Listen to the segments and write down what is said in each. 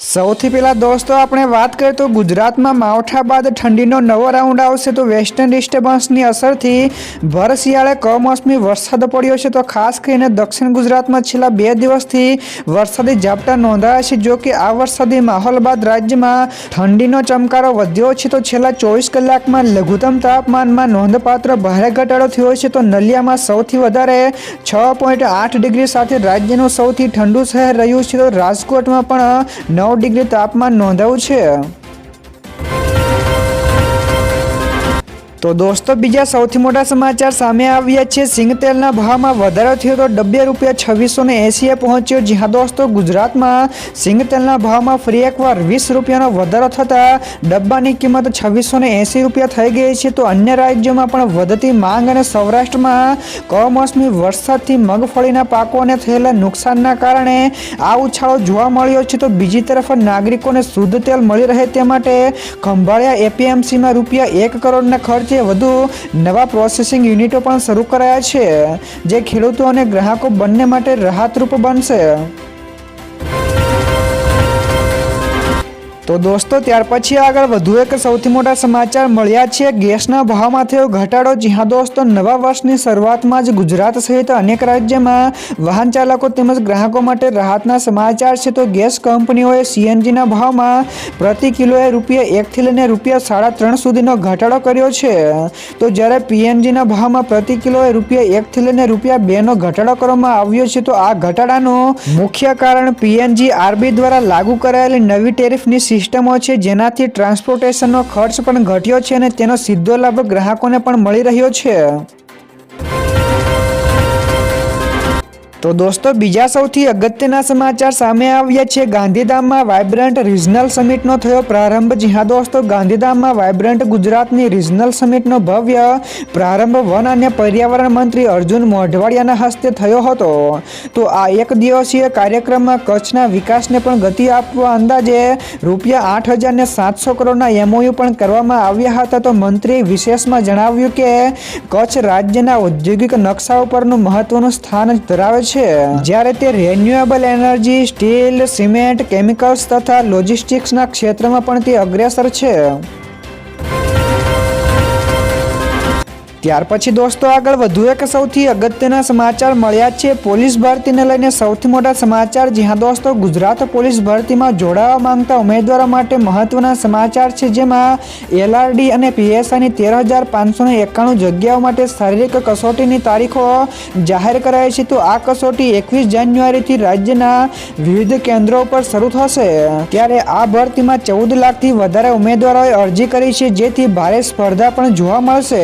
સૌથી પહેલાં દોસ્તો, આપણે વાત કરીએ તો ગુજરાતમાં માવઠા બાદ ઠંડીનો નવો રાઉન્ડ આવશે. તો વેસ્ટર્ન ડિસ્ટર્બન્સની અસરથી ભર શિયાળે કમોસમી વરસાદ પડ્યો છે. તો ખાસ કરીને દક્ષિણ ગુજરાતમાં છેલ્લા બે દિવસથી વરસાદી ઝાપટા નોંધાયા છે. જો કે આ વરસાદી માહોલ બાદ રાજ્યમાં ઠંડીનો ચમકારો વધ્યો છે. તો છેલ્લા ચોવીસ કલાકમાં લઘુત્તમ તાપમાનમાં નોંધપાત્ર ભારે ઘટાડો થયો છે. તો નલિયામાં સૌથી વધારે છ પોઈન્ટ આઠ ડિગ્રી સાથે રાજ્યનું સૌથી ઠંડુ શહેર રહ્યું છે. તો રાજકોટમાં પણ નવ ડિગ્રી તાપમાન નોંધાયું છે. તો દોસ્તો, બીજા સૌથી મોટા સમાચાર સામે આવ્યા છે. સિંગ તેલના ભાવમાં વધારો થયો તો ડબ્બે રૂપિયા છવ્વીસો ને એંસીએ પહોંચ્યો, જ્યાં દોસ્તો ગુજરાતમાં સિંગ તેલના ભાવમાં ફરી એકવાર વીસ રૂપિયાનો વધારો થતાં ડબ્બાની કિંમત છવ્વીસો ને એંસી રૂપિયા થઈ ગઈ છે. તો અન્ય રાજ્યોમાં પણ વધતી માંગ અને સૌરાષ્ટ્રમાં કમોસમી વરસાદથી મગફળીના પાકોને થયેલા નુકસાનના કારણે આ ઉછાળો જોવા મળ્યો છે. તો બીજી તરફ નાગરિકોને શુદ્ધ તેલ મળી રહે તે માટે ખંભાળિયા એપીએમસીમાં રૂપિયા એક કરોડના ખર્ચે વધુ નવા પ્રોસેસિંગ યુનિટો પણ શરૂ કરાયા છે, જે ખેડૂતો અને ગ્રાહકો બંને માટે રાહતરૂપ બનશે. તો દોસ્તો, ત્યાર પછી આગળ વધુ એક સૌથી મોટા સમાચાર મળ્યા છે. ગેસના ભાવમાં થયો ઘટાડો. જ્યાં દોસ્તો, નવા વર્ષની શરૂઆતમાં જ ગુજરાત સહિત અનેક રાજ્યમાં વાહન ચાલકો તેમજ ગ્રાહકો માટે રાહતના સમાચાર છે. તો ગેસ કંપનીઓએ સીએનજીના ભાવમાં પ્રતિ કિલોએ રૂપિયા એકથી લઈને રૂપિયા સાડા ત્રણ સુધીનો ઘટાડો કર્યો છે. તો જ્યારે પીએનજીના ભાવમાં પ્રતિ કિલોએ રૂપિયા એકથી લઈને રૂપિયા બેનો ઘટાડો કરવામાં આવ્યો છે, તો આ ઘટાડાનું મુખ્ય કારણ પીએનજી આરબી દ્વારા લાગુ કરાયેલી નવી ટેરિફની સિસ્ટમો છે જેનાથી ટ્રાન્સપોર્ટેશનનો ખર્ચ પણ ઘટ્યો છે અને તેનો સીધો લાભ ગ્રાહકોને પણ મળી રહ્યો છે. તો દોસ્તો, બીજા સૌથી અગત્યના સમાચાર સામે આવ્યા છે. ગાંધીધામમાં વાઇબ્રન્ટ રિજનલ સમિટનો થયો પ્રારંભ. જી હા દોસ્તો, ગાંધીધામમાં વાઇબ્રન્ટ ગુજરાતની રિજનલ સમિટનો ભવ્ય પ્રારંભ વન અને પર્યાવરણ મંત્રી અર્જુન મોઢવાડિયાના હસ્તે થયો હતો. તો આ એક દિવસીય કાર્યક્રમમાં કચ્છના વિકાસને પણ ગતિ આપવા અંદાજે રૂપિયા આઠ હજાર ને સાતસો કરોડના એમઓયુ પણ કરવામાં આવ્યા હતા. તો મંત્રીએ વિશેષમાં જણાવ્યું કે, કચ્છ રાજ્યના ઔદ્યોગિક નકશા ઉપરનું મહત્વનું સ્થાન ધરાવે છે. જ્યારે તે renewable energy steel cement chemicals તથા લોજિસ્ટિક્સના ક્ષેત્રમાં પણ તે અગ્રેસર છે. ત્યાર પછી દોસ્તો આગળ વધુ એક સૌથી અગત્યના સમાચાર મળ્યા છે. પોલીસ ભરતીને લઈને સૌથી મોટા સમાચાર જ્યાં દોસ્તો, ગુજરાત પોલીસ ભરતીમાં જોડાવા માંગતા ઉમેદવારો માટે મહત્વના સમાચાર છે, જેમાં એલઆરડી અને પીએસઆઈની તેર હજાર પાંચસો એકાણું જગ્યાઓ માટે શારીરિક કસોટીની તારીખો જાહેર કરાઈ છે. તો આ કસોટી એકવીસ જાન્યુઆરીથી રાજ્યના વિવિધ કેન્દ્રો પર શરૂ થશે. ત્યારે આ ભરતીમાં ચૌદ લાખથી વધારે ઉમેદવારોએ અરજી કરી છે, જેથી ભારે સ્પર્ધા પણ જોવા મળશે.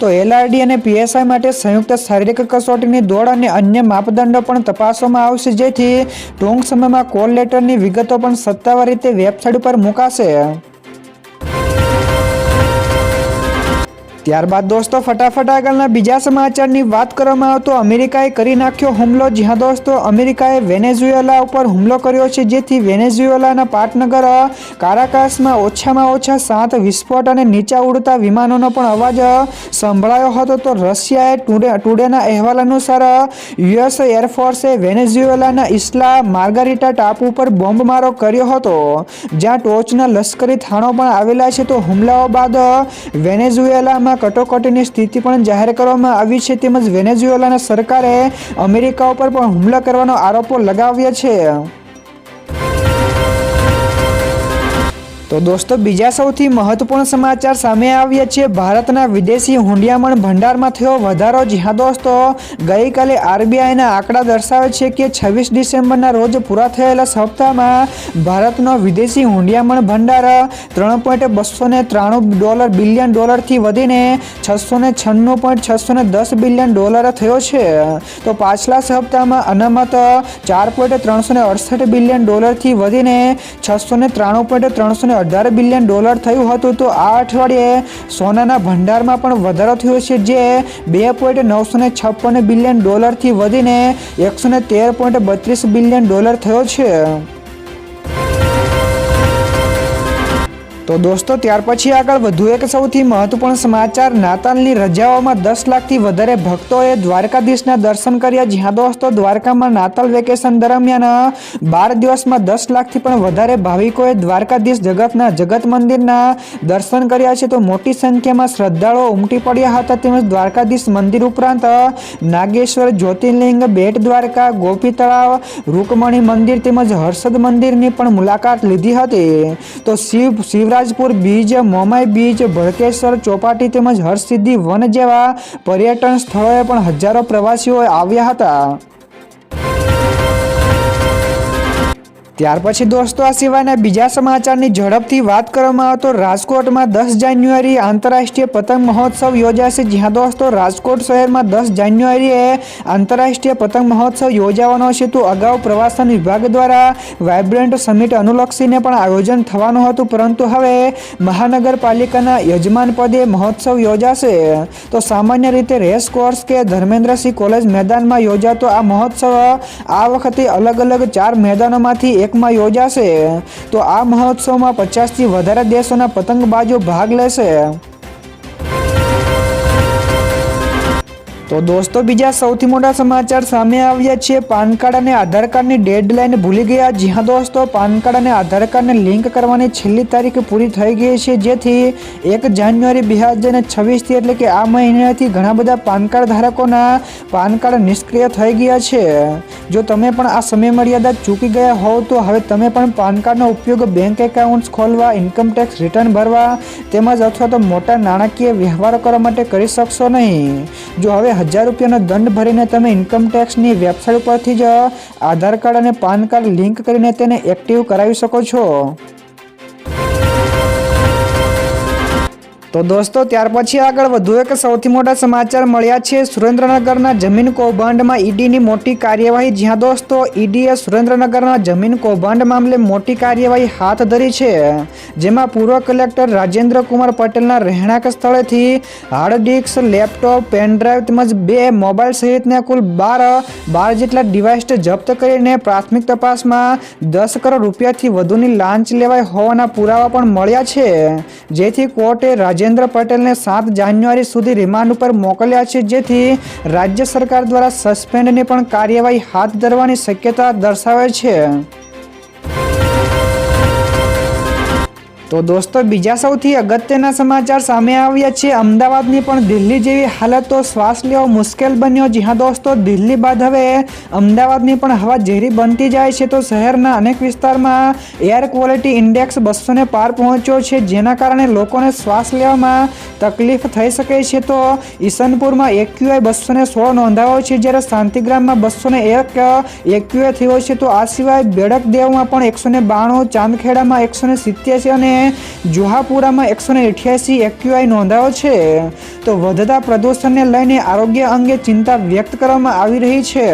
તો એલઆરડી અને પીએસઆઈ માટે સંયુક્ત શારીરિક કસોટીની દોડ અને અન્ય માપદંડો પણ તપાસવામાં આવશે. જેથી ટૂંક સમયમાં કોલ લેટરની વિગતો પણ સત્તાવાર રીતે વેબસાઇટ પર મુકાશે. ત્યારબાદ દોસ્તો, ફટાફટ આગળના બીજા સમાચારની વાત કરવામાં આવે અમેરિકાએ કરી નાખ્યો હુમલો. જ્યાં દોસ્તો, અમેરિકાએ વેનેઝુએલા ઉપર હુમલો કર્યો છે, જેથી વેનેઝુએલાના પાટનગર, કારાકાસમાં ઓછામાં ઓછા સાત વિસ્ફોટ અને નીચા ઉડતા વિમાનોનો પણ અવાજ સંભળાયો હતો. તો રશિયાએ ટુડે, ટુડેના અહેવાલ અનુસાર યુએસ એરફોર્સે વેનેઝુએલાના ઇસ્લા માર્ગારીટા ટાપુ ઉપર બોમ્બમારો કર્યો હતો, જ્યાં ટોચના લશ્કરી થાણો પણ આવેલા છે. તો હુમલાઓ બાદ વેનેઝુએલામાં કટોકટીની સ્થિતિ પણ જાહેર કરવામાં આવી છે તેમજ વેનેઝુએલાના સરકારે અમેરિકા ઉપર પણ હુમલા કરવાનો આરોપો લગાવ્યા છે. તો દોસ્તો, બીજા સૌથી મહત્વપૂર્ણ સમાચાર સામે આવ્યા છે. ભારતના વિદેશી હુંડિયામણ ભંડારમાં થયો વધારો. જ્યાં દોસ્તો, ગઈકાલે આરબીઆઈના આંકડા દર્શાવે છે કે છવ્વીસ ડિસેમ્બરના રોજ પૂરા થયેલા સપ્તાહમાં ભારતનો વિદેશી હુંડિયામણ ભંડાર ત્રણ પોઈન્ટ બસો ત્રાણું ડોલર બિલિયન ડોલરથી વધીને છસો ને છન્નું પોઈન્ટ છસો ને દસ બિલિયન ડોલર થયો છે. તો પાછલા સપ્તાહમાં અનામત ચાર પોઈન્ટ ત્રણસો અડસઠ બિલિયન ડોલરથી વધીને છસો ને ત્રાણું પોઈન્ટ ત્રણસો અઢાર બિલિયન ડોલર થયું હતું તો આ અઠવાડિયે સોનાના ભંડારમાં પણ વધારો થયો છે, જે બે પોઈન્ટ નવસો ને છપ્પન બિલિયન ડોલરથી વધીને એકસો ને તેર પોઈન્ટ બત્રીસ બિલિયન ડોલર થયો છે. તો દોસ્તો, ત્યાર પછી આગળ વધુ એક સૌથી મહત્વપૂર્ણ સમાચાર. નાતાલની રજાઓમાં દસ લાખથી વધારે ભક્તોએ દ્વારકાધીશના દર્શન કર્યા. જ્યાં દોસ્તો, દ્વારકામાં નાતાલ વેકેશન દરમિયાન બાર દિવસમાં દસ લાખથી પણ વધારે ભાવિકોએ દ્વારકાધીશ જગતના જગત મંદિરના દર્શન કર્યા છે. તો મોટી સંખ્યામાં શ્રદ્ધાળુઓ ઉમટી પડ્યા હતા. તેમજ દ્વારકાધીશ મંદિર ઉપરાંત નાગેશ્વર, જ્યોતિર્લિંગ, બેટ દ્વારકા, ગોપી તળાવ, રૂકમણી મંદિર તેમજ હર્ષદ મંદિરની પણ મુલાકાત લીધી હતી. તો શિવ શિવરાજપુર બીચ, મોમાઈ બીચ, ભડકેશ્વર ચોપાટી તેમજ હરસિદ્ધિ વન જેવા પર્યટન સ્થળોએ પણ હજારો પ્રવાસીઓ આવ્યા હતા. ત્યાર પછી દોસ્તો, આ સિવાયના બીજા સમાચારની ઝડપથી વાત કરવામાં આવે તો રાજકોટમાં દસ જાન્યુઆરી આંતરરાષ્ટ્રીય પતંગ મહોત્સવ યોજાશે, જ્યાં દોસ્તો, રાજકોટ શહેરમાં દસ જાન્યુઆરીએ આંતરરાષ્ટ્રીય પતંગ મહોત્સવ યોજાવાનો છે. તો અગાઉ પ્રવાસન વિભાગ દ્વારા વાઇબ્રન્ટ સમિટ અનુલક્ષીને પણ આયોજન થવાનું હતું, પરંતુ હવે મહાનગરપાલિકાના યજમાન પદે મહોત્સવ યોજાશે. તો સામાન્ય રીતે રેસ કોર્સ કે ધર્મેન્દ્રસિંહ કોલેજ મેદાનમાં યોજાતો આ મહોત્સવ આ વખતે અલગ અલગ ચાર મેદાનોમાંથી એકમાં યોજાશે તો આ મહોત્સવમાં પચાસથી વધારે દેશોના પતંગબાજો ભાગ લેશે. તો દોસ્તો, બીજા સૌથી મોટા સમાચાર સામે આવ્યા છે. પાન કાર્ડ અને આધાર કાર્ડની ડેડલાઇન ભૂલી ગયા. જ્યાં દોસ્તો, પાન કાર્ડ અને આધાર કાર્ડને લિંક કરવાની છેલ્લી તારીખ પૂરી થઈ ગઈ છે. જેથી એક જાન્યુઆરી બે હજાર છવ્વીસથી એટલે કે આ મહિનાથી ઘણા બધા પાન કાર્ડ ધારકોના પાન કાર્ડ નિષ્ક્રિય થઈ ગયા છે. જો તમે પણ આ સમય મર્યાદા ચૂકી ગયા હોવ, તો હવે તમે પણ પાન કાર્ડનો ઉપયોગ બેંક એકાઉન્ટ્સ ખોલવા ઇન્કમટેક્સ રિટર્ન ભરવા તેમજ અથવા તો મોટા નાણાકીય વ્યવહારો કરવા માટે કરી શકશો નહીં. જો હવે હજાર રૂપિયાનો દંડ ભરીને તમે ઇન્કમ ટેક્સની વેબસાઇટ પરથી જ આધાર કાર્ડ અને પાન કાર્ડ લિંક કરીને તેને એક્ટિવ કરાવી શકો છો. તો દોસ્તો, ત્યાર પછી આગળ વધુ એક સૌથી મોટા સમાચાર મળ્યા છે. સુરેન્દ્રનગરના જમીન કૌભાંડમાં ઈડીની મોટી કાર્યવાહી. જ્યાં દોસ્તો, ઈડીએ સુરેન્દ્રનગરના જમીન કૌભાંડ મામલે મોટી કાર્યવાહી હાથ ધરી છે. જેમાં પૂર્વ કલેક્ટર રાજેન્દ્ર કુમાર પટેલના રહેણાંક સ્થળેથી હાર્ડ ડિસ્ક, લેપટોપ પેનડ્રાઈવ તેમજ બે મોબાઈલ સહિતના કુલ બાર બાર જેટલા ડિવાઇસ જપ્ત કરીને પ્રાથમિક તપાસમાં દસ કરોડ રૂપિયાથી વધુની લાંચ લેવાઈ હોવાના પુરાવા પણ મળ્યા છે. જેથી કોર્ટે રાજેન્દ્ર પટેલને સાત જાન્યુઆરી સુધી રિમાન્ડ ઉપર મોકલ્યા છે, જેથી રાજ્ય સરકાર દ્વારા સસ્પેન્ડની પણ કાર્યવાહી હાથ ધરવાની શક્યતા દર્શાવે છે. તો દોસ્તો, બીજા સૌથી અગત્યના સમાચાર સામે આવ્યા છે. અમદાવાદની પણ દિલ્હી જેવી હાલતો શ્વાસ લેવો મુશ્કેલ બન્યો. જ્યાં દોસ્તો, દિલ્હી બાદ હવે અમદાવાદની પણ હવા ઝેરી બનતી જાય છે. તો શહેરના અનેક વિસ્તારમાં એર ક્વોલિટી ઇન્ડેક્સ બસોને પાર પહોંચ્યો છે, જેના કારણે લોકોને શ્વાસ લેવામાં તકલીફ થઈ શકે છે. તો ઈસનપુરમાં એક્યુઆઈ બસોને સોળ નોંધાયો છે. જ્યારે શાંતિગ્રામમાં બસોને એક એક્યુઆઈ થયો છે. તો આ સિવાય બેડક દેવમાં પણ એકસો ને બાણું, ચાંદખેડામાં એકસો ને સિત્યાસી અને જુહાપુરામાં એકસો ને અઠ્યાસી એક્યુઆઈ નોંધાયો છે. તો વધતા પ્રદૂષણને લઈને આરોગ્ય અંગે ચિંતા વ્યક્ત કરવામાં આવી રહી છે.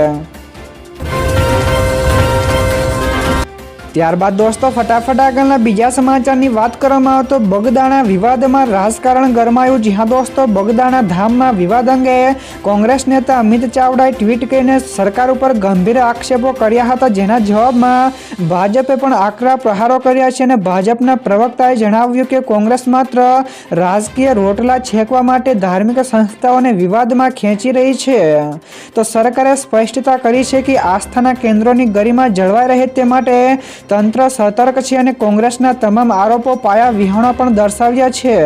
ત્યારબાદ દોસ્તો, ફટાફટ આગળના બીજા સમાચારની વાત કરવામાં આવે તો બગદાણા વિવાદમાં રાજકારણ ગરમાયું. જ્યાં દોસ્તો, બગદાણા ધામમાં વિવાદ અંગે કોંગ્રેસ નેતા અમિત ચાવડાએ ટ્વીટ કરીને સરકાર ઉપર ગંભીર આક્ષેપો કર્યા હતા. જેના જવાબમાં ભાજપે પણ આકરા પ્રહારો કર્યા છે અને ભાજપના પ્રવક્તાએ જણાવ્યું કે કોંગ્રેસ માત્ર રાજકીય રોટલા છેકવા માટે ધાર્મિક સંસ્થાઓને વિવાદમાં ખેંચી રહી છે. તો સરકારે સ્પષ્ટતા કરી છે કે આસ્થાના કેન્દ્રોની ગરિમા જળવાઈ રહે તે માટે તંત્ર સતર્ક છે અને કોંગ્રેસના તમામ આરોપો પાયા વિહોણા પણ દર્શાવ્યા છે.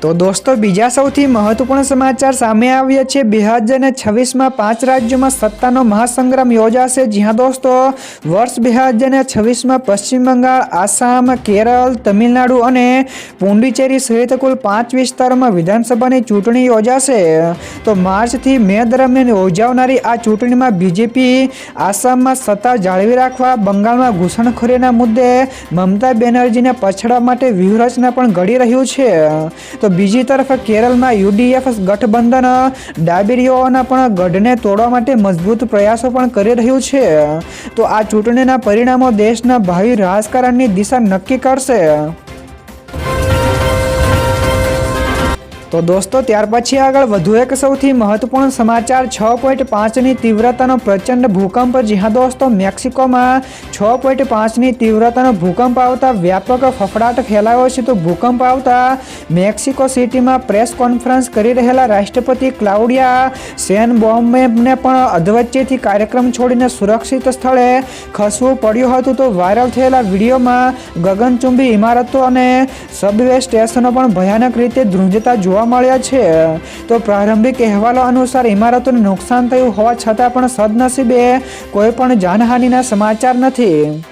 તો દોસ્તો, બીજા સૌથી મહત્વપૂર્ણ સમાચાર સામે આવ્યા છે. બે હજાર ને છવ્વીસમાં પાંચ રાજ્યોમાં સત્તાનો મહાસંગ્રામ યોજાશે. જ્યાં દોસ્તો, વર્ષ બે હજાર ને છવ્વીસમાં પશ્ચિમ બંગાળ, આસામ, કેરળ, તમિલનાડુ અને પુંડિચેરી સહિત કુલ પાંચ વિસ્તારોમાં વિધાનસભાની ચૂંટણી યોજાશે. તો માર્ચથી મે દરમિયાન યોજાનારી આ ચૂંટણીમાં બીજેપી આસામમાં સત્તા જાળવી રાખવા, બંગાળમાં ઘૂસણખોરીના મુદ્દે મમતા બેનર્જીને પછાડવા માટે વ્યૂહરચના પણ ઘડી રહ્યું છે. તો તો બીજી તરફ કેરળમાં યુડીએફ ગઠબંધન ડાબેરીઓના પણ ગઢને તોડવા માટે મજબૂત પ્રયાસો પણ કરી રહ્યું છે. તો આ ચૂંટણીના પરિણામો દેશના ભાવિ રાજકારણની દિશા નક્કી કરશે. તો દોસ્તો, ત્યાર પછી આગળ વધુ એક સૌથી મહત્વપૂર્ણ સમાચાર, છ પોઈન્ટ પાંચની તીવ્રતાનો પ્રચંડ ભૂકંપ. જ્યાં દોસ્તો, મેક્સિકોમાં છ પોઈન્ટ પાંચની તીવ્રતાનો ભૂકંપ આવતા વ્યાપક ફફડાટ ફેલાયો છે. તો ભૂકંપ આવતા મેક્સિકો સિટીમાં પ્રેસ કોન્ફરન્સ કરી રહેલા રાષ્ટ્રપતિ ક્લાઉડિયા સેન બોમ્બેને પણ અધવચ્ચેથી કાર્યક્રમ છોડીને સુરક્ષિત સ્થળે ખસવું પડ્યું હતું. તો વાયરલ થયેલા વિડીયોમાં ગગનચુંબી ઇમારતો અને સબવે સ્ટેશનો પણ ભયાનક રીતે ધ્રુંજતા જોવા મળ્યા છે. તો પ્રારંભિક અહેવાલો અનુસાર ઇમારતોને નુકસાન થયું હોવા છતાં પણ સદનસીબે કોઈ પણ જાનહાનિના સમાચાર નથી.